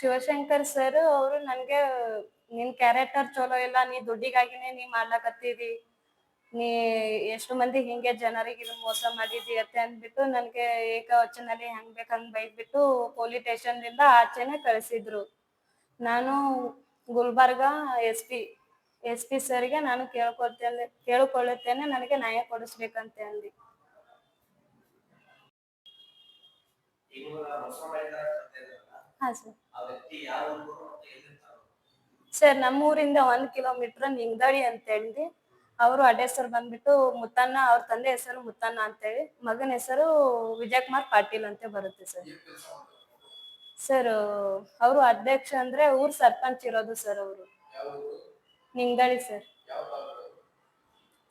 Shivashankar sir ಅವರು ನನ್ಗೆ, ನಿನ್ ಕ್ಯಾರೆಕ್ಟರ್ ಚಲೋ ಇಲ್ಲ, ನೀ ದುಡ್ಡಿಗಾಗಿನೇ ನೀ ಮಾಡ್ಲಕತ್ತೀರಿ. ನೀ ಎಷ್ಟು ಮಂದಿ ಹಿಂಗೆ ಜನರಿಗೆ ಇದು ಮೋಸ ಮಾಡಿದಿ ಅತ್ತೆ ಅಂದ್ಬಿಟ್ಟು ನನ್ಗೆ ಏಕವಚನಲ್ಲಿ ಹೆಂಗ್ ಬೇಕ ಹಂಗ್ ಬೈದ್ಬಿಟ್ಟು ಪೊಲೀಸ್ ಸ್ಟೇಷನ್ ದಿಂದ ಆಚೆನೆ ಕಳಿಸಿದ್ರು. ನಾನು Gulbarga S P S P ಸರ್ಗೆ ನಾನು ಕೇಳ್ಕೊಳ್ತೇನೆ, ಕೇಳಿಕೊಳ್ಳುತ್ತೇನೆ, ನನಗೆ ನ್ಯಾಯ ಕೊಡಿಸ್ಬೇಕಂತ ಅಂದಿ. ಹಾ ಸರ್ ಸರ್ ನಮ್ಮೂರಿಂದ ಒಂದ್ ಕಿಲೋಮೀಟರ್ ನಿಂಗ್ದಳಿ ಅಂತ ಹೇಳಿ ಅವರು ಅಡ್ಡ ಹೆಸರು ಬಂದ್ಬಿಟ್ಟು ಮುತ್ತಣ್ಣ ಅವ್ರ ತಂದೆ ಹೆಸರು ಮುತ್ತಣ್ಣ ಅಂತೇಳಿ ಮಗನ ಹೆಸರು ವಿಜಯಕುಮಾರ್ ಪಾಟೀಲ್ ಅಂತ ಬರುತ್ತೆ ಸರ್ ಸರ್ ಅವರು ಅಧ್ಯಕ್ಷ ಅಂದ್ರೆ ಊರ್ ಸರ್ಪಂಚ್ ಇರೋದು ಸರ್ ಅವರು. ನಿಂಗ್ದಳಿ ಸರ್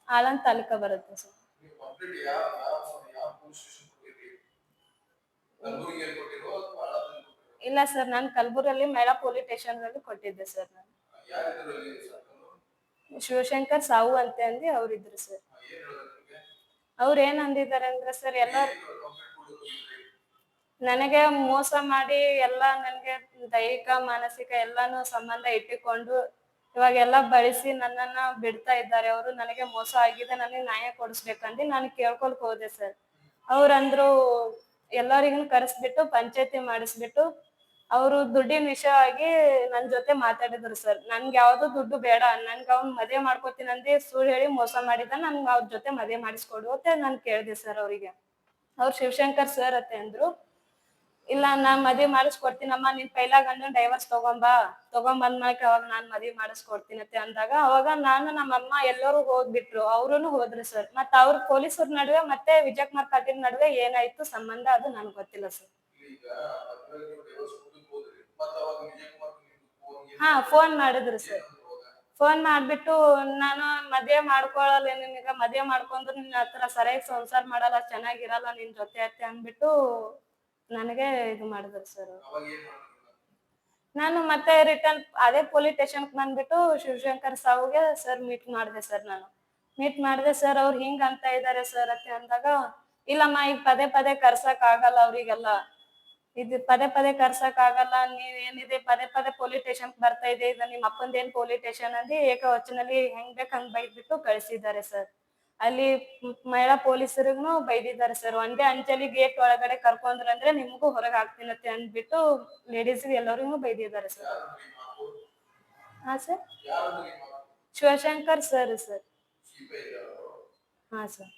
ಆಲನ್ ತಾಲೂಕು? ಬರುತ್ತೆ ಸರ್ ಕಂಪ್ಲೀಟ್ ಯಾವ ಯಾವ ಯಾವ ಪೊಲೀಸ್ ಸ್ಟೇಷನ್ ಕೊಟ್ಟಿರಿ ಕಲಬುರಗಿಯಲ್ಲಿ ಕೊಟ್ಟಿರೋ ಅಥವಾ ಕೊಟ್ಟಿರೋ ಇಲ್ಲ ಸರ್, ನಾನು ಕಲಬುರಲ್ಲಿ ಮೇಳ ಪೊಲೀಸ್ ಸ್ಟೇಷನ್ ಅಲ್ಲಿ ಕೊಟ್ಟಿದ್ದೆ ಸರ್ ನಾನು. ಶಿವಶಂಕರ್ ಸಾವು ಅಂತ ಅಂದಿ ಅವ್ರಿದ್ರು ಸರ್. ಅವ್ರ ಏನ್ ಅಂದಿದ್ದಾರೆ ಅಂದ್ರೆ ಸರ್, ಎಲ್ಲ ನನಗೆ ಮೋಸ ಮಾಡಿ ಎಲ್ಲ ನನಗೆ ದೈಹಿಕ, ಮಾನಸಿಕ ಎಲ್ಲಾನು ಸಂಬಂಧ ಇಟ್ಟುಕೊಂಡು ಇವಾಗೆಲ್ಲ ಬಳಸಿ ನನ್ನನ್ನ ಬಿಡ್ತಾ ಇದ್ದಾರೆ. ಅವರು ನನಗೆ ಮೋಸ ಆಗಿದೆ, ನನಗೆ ನ್ಯಾಯ ಕೊಡಿಸ್ಬೇಕಂದು ನಾನು ಕೇಳ್ಕೊಳ್ಕ್ ಹೋದೆ ಸರ್. ಅವ್ರಂದ್ರು ಎಲ್ಲರಿಗೂ ಕರೆಸ್ಬಿಟ್ಟು, ಪಂಚಾಯತಿ ಮಾಡಿಸ್ಬಿಟ್ಟು ಅವರು ದುಡ್ಡಿನ ವಿಷಯವಾಗಿ ನನ್ ಜೊತೆ ಮಾತಾಡಿದ್ರು ಸರ್ ನನ್ಗೆ ಯಾವ್ದು ದುಡ್ಡು ಬೇಡ. ನನ್ಗೆ ಅವ್ನ್ ಮದ್ವೆ ಮಾಡ್ಕೋತೀನಿ ಅಂದಿ ಸುಳ್ಳು ಹೇಳಿ ಮೋಸ ಮಾಡಿದ, ನನ್ಗೆ ಅವ್ರ ಜೊತೆ ಮದ್ವೆ ಮಾಡಿಸ್ಕೊಡು ಅಂತ ನಾನ್ ಕೇಳಿದೆ ಸರ್ ಅವ್ರಿಗೆ. ಅವ್ರು ಶಿವಶಂಕರ್ ಸರ್ ಅತ್ತೆ ಅಂದ್ರು, ಇಲ್ಲ ನಾನ್ ಮದ್ವೆ ಮಾಡಿಸ್ಕೊಡ್ತೀನಮ್ಮ, ನಿನ್ ಕೈಲಾಗ ಗಂಡನ್ ಡೈವರ್ಸ್ ತಗೊಂಬಾ ತಗೊಂಬಂದ್ ಮೇಲೆ ಅವಾಗ ನಾನ್ ಮದ್ವೆ ಮಾಡಿಸ್ಕೊಡ್ತೀನಿ ಅಂದಾಗ, ಅವಾಗ ನಾನು ನಮ್ಮ ಅಮ್ಮ ಎಲ್ಲರೂ ಹೋಗ್ಬಿಟ್ರು ಅವ್ರು ಹೋದ್ರು ಸರ್ ಮತ್ತ ಅವ್ರ ಪೊಲೀಸರ ನಡುವೆ ಮತ್ತೆ ವಿಜಯಕುಮಾರ್ ಪಾಟೀಲ್ ನಡುವೆ ಏನಾಯ್ತು ಸಂಬಂಧ ಅದು ನನ್ಗೆ ಗೊತ್ತಿಲ್ಲ ಸರ್ ಹಾ ಫೋನ್ ಮಾಡಿದ್ರು ಸರ್ ಫೋನ್ ಮಾಡ್ಬಿಟ್ಟು ನಾನು ಮದ್ವೆ ಮಾಡ್ಕೊಳಲ್ಲ, ನಿನಗ ಮದ್ವೆ ಮಾಡ್ಕೊಂಡ್ರು ನಿನ್ನ ಹತ್ರ ಸರಿಯಾಗಿ ಸಂಸಾರ ಮಾಡಲ್ಲ, ಚೆನ್ನಾಗಿರಲ್ಲ, ನಿನ್ ಜೊತೆ ಅತ್ತೆ ಅಂದ್ಬಿಟ್ಟು ನನಗೆ ಇದು ಮಾಡಿದ್ರು ಸರ್ ನಾನು ಮತ್ತೆ ರಿಟರ್ನ್ ಅದೇ ಪೊಲೀಸ್ ಸ್ಟೇಷನ್ ಬಂದ್ಬಿಟ್ಟು ಶಿವಶಂಕರ್ ಸಾವುಗೆ ಸರ್ ಮೀಟ್ ಮಾಡಿದೆ ಸರ್ ನಾನು. ಮೀಟ್ ಮಾಡಿದೆ ಸರ್ ಅವ್ರು ಹಿಂಗ ಅಂತ ಇದಾರೆ ಸರ್ ಅಂತ ಅಂದಾಗ, ಇಲ್ಲಮ್ಮ, ಈಗ ಪದೇ ಪದೇ ಕರ್ಸಕ್ ಆಗಲ್ಲ ಅವ್ರಿಗೆಲ್ಲ. ಇದು ಪದೇ ಪದೇ ಕರ್ಸಕ್ ಆಗಲ್ಲ ನೀವ್ ಏನಿದೆ ಪದೇ ಪದೇ ಪೊಲೀಸ್ ಸ್ಟೇಷನ್ ಬರ್ತಾ ಇದೆ ಇದು ನಿಮ್ಮ ಅಪ್ಪಂದೇನ್ ಪೊಲೀಸ್ ಸ್ಟೇಷನ್ ಅಂದಿ ಏಕವಚನಲ್ಲಿ ಹೆಂಗ್ ಬೇಕ್ ಹಂಗ್ ಬೈದ್ಬಿಟ್ಟು ಕಳ್ಸಿದ್ದಾರೆ ಸರ್ ಅಲ್ಲಿ ಮಹಿಳಾ ಪೊಲೀಸರಿಗೂ ಬೈದಿದ್ದಾರೆ ಸರ್ ಒಂದೇ ಅಂಚಲಿ ಗೇಟ್ ಒಳಗಡೆ ಕರ್ಕೊಂಡ್ರಂದ್ರೆ ನಿಮ್ಗೂ ಹೊರಗೆ ಹಾಕ್ತೀನತ್ತೆ ಅಂದ್ಬಿಟ್ಟು ಲೇಡೀಸ್ಗೆ ಎಲ್ಲರಿಗೂ ಬೈದಿದ್ದಾರೆ ಸರ್ ಹಾ ಸರ್ ಶಿವಶಂಕರ್ ಸರ್ ಸರ್ ಹಾ ಸರ್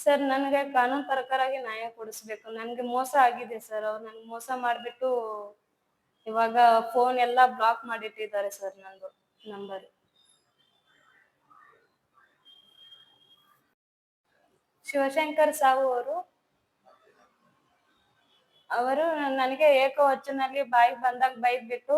ಸರ್, ನನಗೆ ಕಾನೂನು ಪ್ರಕಾರವಾಗಿ ನ್ಯಾಯ ಕೊಡಿಸ್ಬೇಕು. ನನಗೆ ಮೋಸ ಆಗಿದೆ ಸರ್. ಅವ್ರು ನನ್ಗೆ ಮೋಸ ಮಾಡಿಬಿಟ್ಟು ಇವಾಗ ಫೋನ್ ಎಲ್ಲ ಬ್ಲಾಕ್ ಮಾಡಿಟ್ಟಿದ್ದಾರೆ ಸರ್ ನಂದು ನಂಬರ್ ಶಿವಶಂಕರ್ ಸಾವು ಅವರು ಅವರು ನನಗೆ ಏಕವಚನಲ್ಲಿ ಬಾಯಿ ಬಂದಾಗ ಬೈದ್ಬಿಟ್ಟು